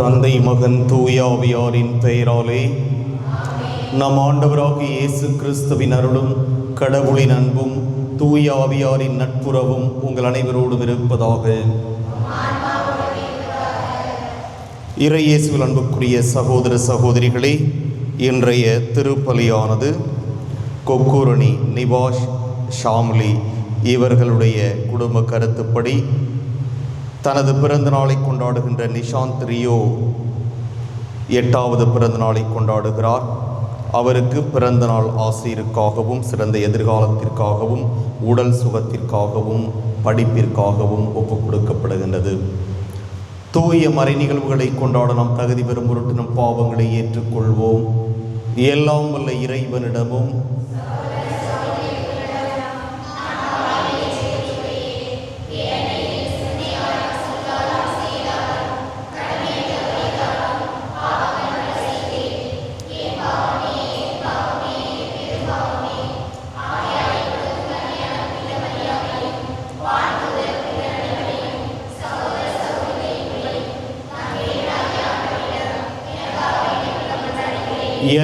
தந்தை மகன் தூயாவியாரின் பெயராலே நம் ஆண்டவராக இயேசு கிறிஸ்துவின் அருளும் கடவுளின் அன்பும் தூயாவியாரின் நட்புறவும் உங்கள் அனைவரோடும் இருப்பதாக. இறை இயேசுவில் அன்புக்குரிய சகோதர சகோதரிகளே இன்றைய திருப்பலியானது கொக்கூரணி நிவாஷ் ஷாம்லி இவர்களுடைய குடும்ப கருத்துப்படி தனது பிறந்த நாளை கொண்டாடுகின்ற நிஷாந்த் ரியோ எட்டாவது பிறந்த நாளை கொண்டாடுகிறார். அவருக்கு பிறந்த நாள் ஆசிரியருக்காகவும் சிறந்த எதிர்காலத்திற்காகவும் உடல் சுகத்திற்காகவும் படிப்பிற்காகவும் ஒப்புக் கொடுக்கப்படுகின்றது. தூய மறை நிகழ்வுகளை கொண்டாட நாம் தகுதி பெறும் பொருட்டு நம் பாவங்களை ஏற்றுக்கொள்வோம். எல்லாம் உள்ள இறைவனிடமும்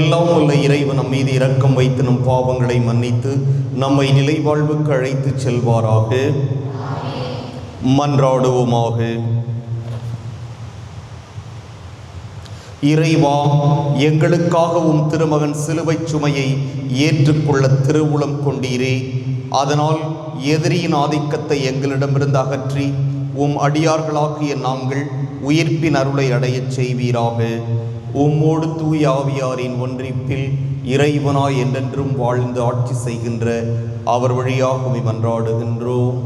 எல்லாம் உள்ள இறைவன் நம் மீது இரக்கம் வைத்து நம் பாவங்களை மன்னித்து நம்மை நிலை வாழ்வுக்கு அழைத்து செல்வாராக. மன்றாடுவோமாக. இறைவா எங்களுக்காகவும் திருமகன் சிலுவைச் சுமையை ஏற்றுக்கொள்ள திருவுளம் கொண்டீரே. அதனால் எதிரியின் ஆதிக்கத்தை எங்களிடமிருந்து அகற்றி உம் அடியார்களாகிய நாங்கள் உயிர்ப்பின் அருளை அடையச் செய்வீராக. உம்மோடு தூய ஆவியாரின் ஒன்றிப்பில் இறைவனாய் என்றென்றும் வாழ்ந்து ஆட்சி செய்கின்ற அவர் வழியாகவே மன்றாடுகின்றோம்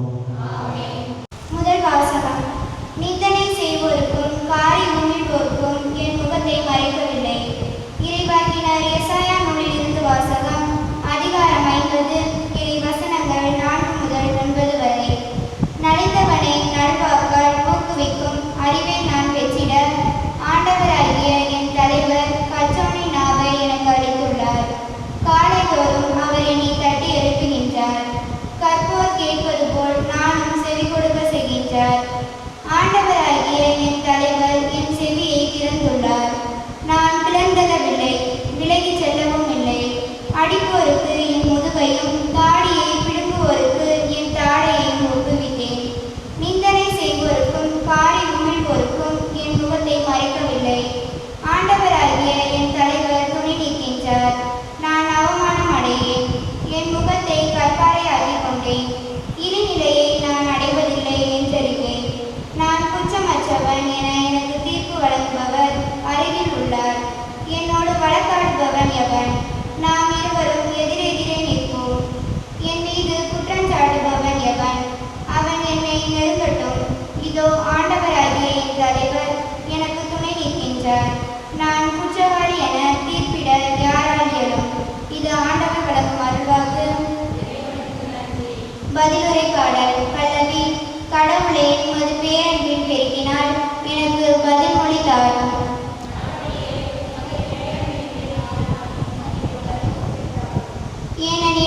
Bye.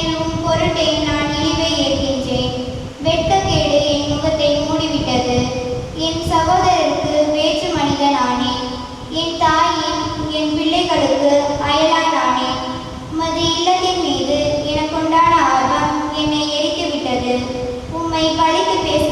என்னும் பொருட்டை நான் இழிவை ஏற்கின்றேன். வெட்கக்கேடு என் முகத்தை மூடிவிட்டது. என் சகோதரருக்கு வேற்று மனிதனானேன் என் தாயின் என் பிள்ளைகளுக்கு அயலானானேன் உமது இல்லத்தின் மீது எனக்குண்டான ஆர்வம் என்னை எரித்துவிட்டது. உம்மை பழித்து பேச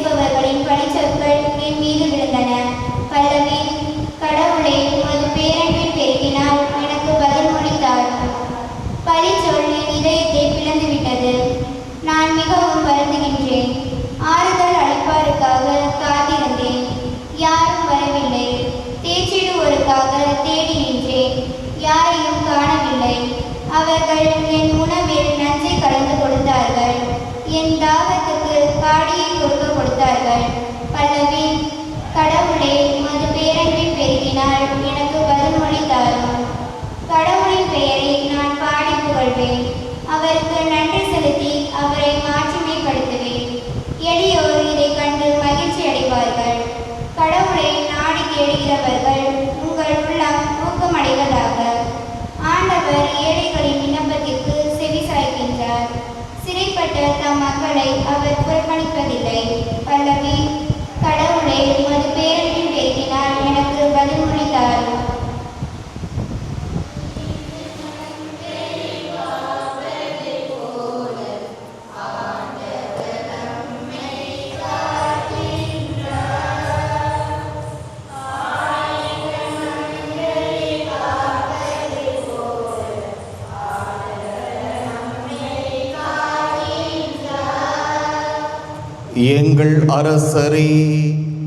அரசரே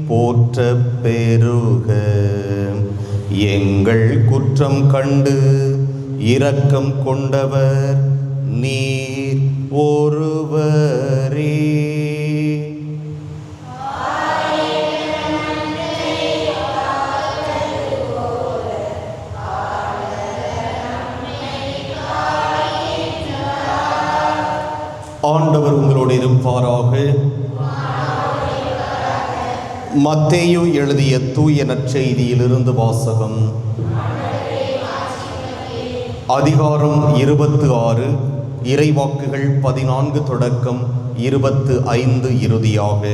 போற்ற பெருக. எங்கள் குற்றம் கண்டு இரக்கம் கொண்டவர் நீர் ஒருவரே. ஆண்டவர் உங்களோடு இருப்பாராக. மத்தேயு எழுதிய தூய நற்செய்தியிலிருந்து வாசகம். அதிகாரம் இருபத்து ஆறு இறைவாக்குகள் பதினான்கு தொடக்கம் இருபத்து ஐந்து இறுதியாக.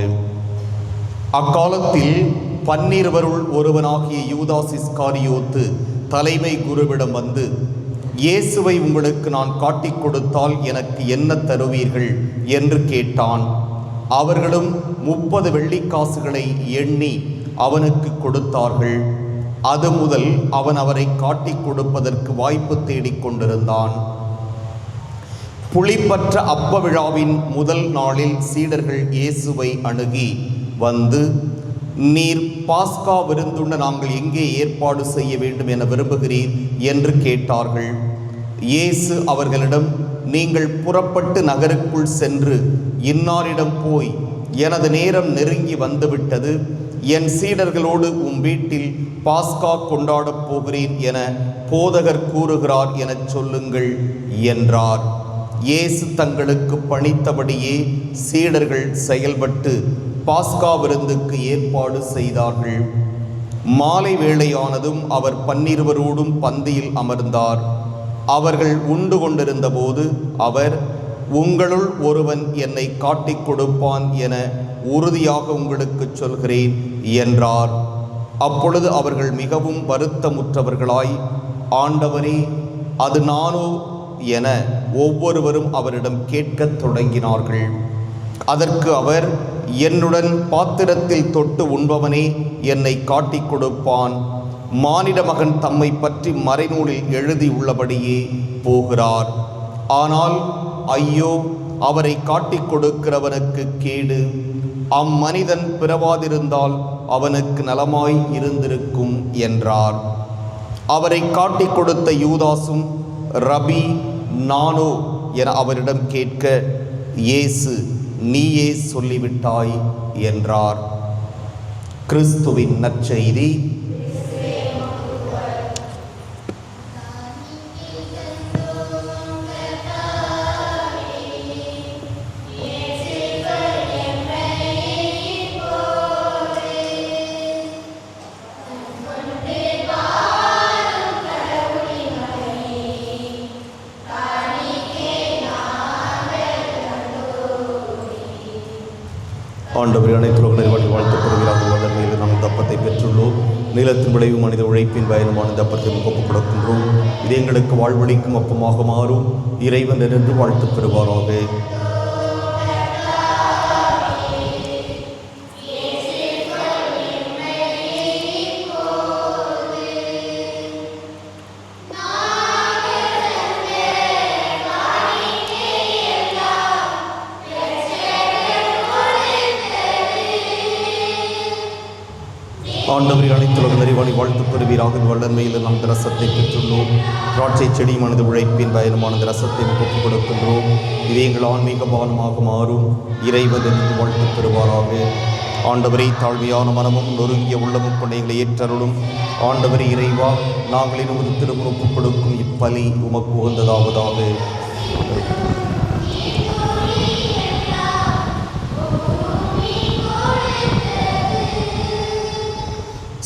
அக்காலத்தில் பன்னிருவருள் ஒருவனாகிய யூதாஸ் இஸ்காரியோத்து தலைமை குருவிடம் வந்து இயேசுவை உங்களுக்கு நான் காட்டிக் கொடுத்தால் எனக்கு என்ன தருவீர்கள்? என்று கேட்டான். அவர்களும் முப்பது வெள்ளிக்காசுகளை எண்ணி அவனுக்கு கொடுத்தார்கள். அது முதல் அவன் அவரை காட்டிக் கொடுப்பதற்கு வாய்ப்பு தேடிக் கொண்டிருந்தான். புளிப்பற்ற அப்ப விழாவின் முதல் நாளில் சீடர்கள் இயேசுவை அணுகி வந்து நீர் பாஸ்கா விருந்துண்ண நாங்கள் எங்கே ஏற்பாடு செய்ய வேண்டும் என விரும்புகிறீர்? என்று கேட்டார்கள். இயேசு அவர்களிடம் நீங்கள் புறப்பட்டு நகருக்குள் சென்று இன்னாரிடம் போய் எனது நேரம் நெருங்கி வந்துவிட்டது. என் சீடர்களோடு உம் வீட்டில் பாஸ்கா கொண்டாடப் போகிறேன் என போதகர் கூறுகிறார் எனச் சொல்லுங்கள் என்றார். இயேசு தங்களுக்கு பணித்தபடியே சீடர்கள் செயல்பட்டு பாஸ்கா விருந்துக்கு ஏற்பாடு செய்தார்கள். மாலை வேளையானதும் அவர் பன்னிருவரோடும் பந்தியில் அமர்ந்தார். அவர்கள் உண்டு கொண்டிருந்தபோது அவர் உங்களுள் ஒருவன் என்னை காட்டிக் கொடுப்பான் என உறுதியாக உங்களுக்கு சொல்கிறேன் என்றார். அப்பொழுது அவர்கள் மிகவும் வருத்தமுற்றவர்களாய் ஆண்டவரே அது நானோ? என ஒவ்வொருவரும் அவரிடம் கேட்கத் தொடங்கினார்கள். அதற்கு அவர் என்னுடன் பாத்திரத்தில் தொட்டு உண்பவனே என்னை காட்டிக் கொடுப்பான். மானிட மகன் தம்மை பற்றி மறைநூலில் எழுதியுள்ளபடியே போகிறார். ஆனால் ஐயோ அவரை காட்டிக் கொடுக்கிறவனுக்கு கேடு. அம்மனிதன் பிறவாதிருந்தால் அவனுக்கு நலமாய் இருந்திருக்கும் என்றார். அவரை காட்டிக் கொடுத்த யூதாசும் ரபி நானோ என அவரிடம் கேட்க இயேசு நீயே சொல்லிவிட்டாய் என்றார். கிறிஸ்துவின் நற்செய்தி. பெற்றுள்ளோம். நீளத்தின் விளைவு மனித உழைப்பின் பயணமான இந்த அப்பத்தை ஒப்புக் கொடுக்கின்றோம் இது எங்களுக்கு வாழ்வழிக்கும் அப்பமாக மாறும். இறைவன் என்று வாழ்த்து பெறுவாராக. ஆண்டவரை அனைத்துலக நிறைவாணி வாழ்த்து பெறுவீராக வளர்மையில் நாம் ரசத்தை பெற்றுள்ளோம். திராட்சை செடி மனது உழைப்பின் பயணமான ரசத்தை ஒப்புக் கொடுக்கின்றோம். இது எங்கள் ஆன்மீக பானமாக மாறும் இறைவன் வாழ்த்து பெறுவாராக. ஆண்டவரை தாழ்மையான மனமும் நொறுங்கிய உள்ளமும் கொண்ட எங்களை ஏற்றருளும். ஆண்டவரை இறைவா நாங்கள் ஒரு திரும்ப ஒப்புக் கொடுக்கும் இப்பலி உமக்கு உகந்ததாவதாக.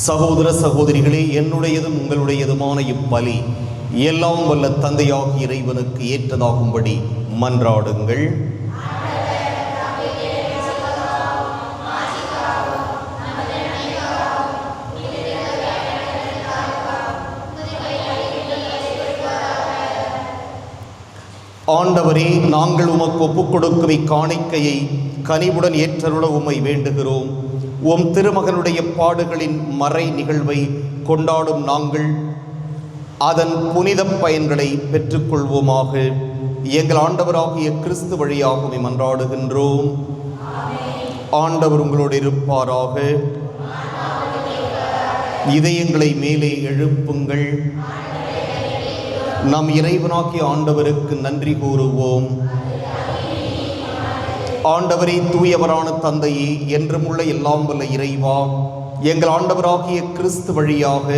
சகோதர சகோதரிகளே என்னுடையதும் உங்களுடையதுமான இப்பலி எல்லாம் வல்ல தந்தையாகி இறைவனுக்கு ஏற்றதாகும்படி மன்றாடுங்கள். ஆண்டவரே நாங்கள் உமக்கு ஒப்புக் கொடுக்கும் இக்காணிக்கையை கனிவுடன் ஏற்றருட உம்மை வேண்டுகிறோம். உம் திருமகனுடைய பாடுகளின் மறை நிகழ்வை கொண்டாடும் நாங்கள் அதன் புனித பயன்களை பெற்றுக்கொள்வோமாக. எங்கள் ஆண்டவராகிய கிறிஸ்து வழியாகவே மன்றாடுகின்றோம். ஆண்டவர் உங்களோடு இருப்பாராக. இதயங்களை மேலே எழுப்புங்கள். நம் இறைவனாக்கிய ஆண்டவருக்கு நன்றி கூறுவோம். ஆண்டவரே தூயவரான தந்தையே என்றுமுள்ள எல்லாம் வல்ல இறைவா எங்கள் ஆண்டவராகிய கிறிஸ்து வழியாக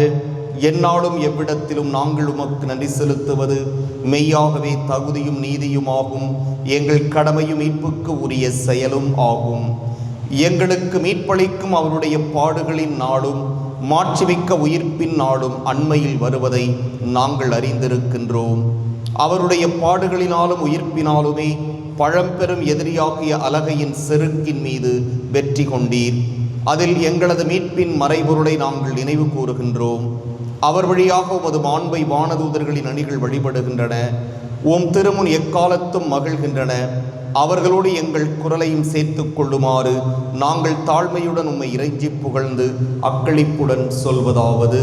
எந்நாளும் எவ்விடத்திலும் நாங்கள் உமக்கு நன்றி செலுத்துவது மெய்யாகவே தகுதியும் நீதியுமாகும் எங்கள் கடமையும் மீட்புக்கு உரிய செயலும் ஆகும். எங்களுக்கு மீட்பளிக்கும் அவருடைய பாடுகளின் நாளும் மாட்சிமிக்க உயிர்ப்பின் நாளும் அண்மையில் வருவதை நாங்கள் அறிந்திருக்கின்றோம். அவருடைய பாடுகளினாலும் உயிர்ப்பினாலுமே பழம்பெரும் எதிரியாகிய அலகையின் செருக்கின் மீது வெற்றி கொண்டீர். அதில் எங்களது மீட்பின் மறைபொருளை நாங்கள் நினைவு கூறுகின்றோம். அவர் வழியாக உமது மாண்பை வானதூதர்களின் அணிகள் வழிபடுகின்றன. உம் திருமுன் எக்காலத்தும் மகிழ்கின்றன. அவர்களோடு எங்கள் குரலையும் சேர்த்துக் கொள்ளுமாறு நாங்கள் தாழ்மையுடன் உம்மை இறைஞ்சி புகழ்ந்து அக்களிப்புடன் சொல்வதாவது.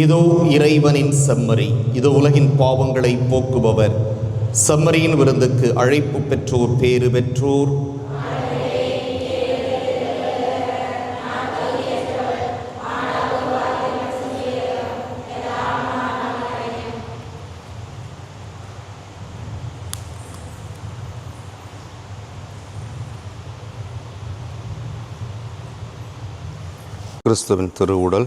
இதோ இறைவனின் செம்மறி இதோ உலகின் பாவங்களை போக்குபவர். செம்மறியின் விருந்துக்கு அழைப்பு பெற்றோர் பேறு பெற்றோர். கிறிஸ்துவின் திருவுடல்.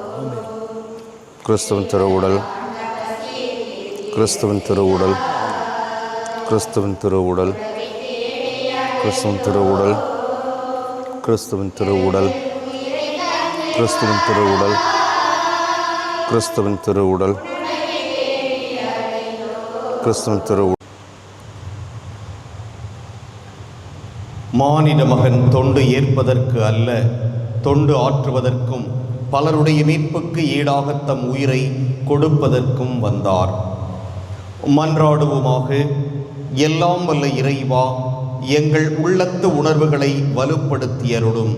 கிறிஸ்துவின் திருவுடல். கிறிஸ்துவின் திருவுடல். கிறிஸ்துவின் திருவுடல். கிறிஸ்துவின் திருவுடல். கிறிஸ்துவின் திருவுடல். கிறிஸ்துவின் திருவுடல். கிறிஸ்துவின் திருவுடல். கிறிஸ்துவின் திருவுடல். மானிட மகன் தொண்டு ஏற்பதற்கு அல்ல தொண்டு ஆற்றுவதற்கும் பலருடைய மீட்புக்கு ஈடாக தம் உயிரை கொடுப்பதற்கும் வந்தார். மன்றாடுவோமாக எல்லாம் வல்ல இறைவா எங்கள் உள்ளத்து உணர்வுகளை வலுப்படுத்தியருடும்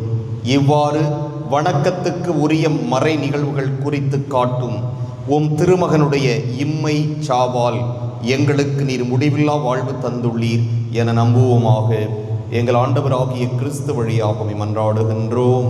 இவ்வாறு வணக்கத்துக்கு உரிய மறை நிகழ்வுகள் குறித்து காட்டும் உம் திருமகனுடைய இம்மை சாவால் எங்களுக்கு நீர் முடிவில்லா வாழ்வு தந்துள்ளீர் என நம்புவோமாக. எங்கள் ஆண்டவராகிய கிறிஸ்து வழியாக மன்றாடுகின்றோம்.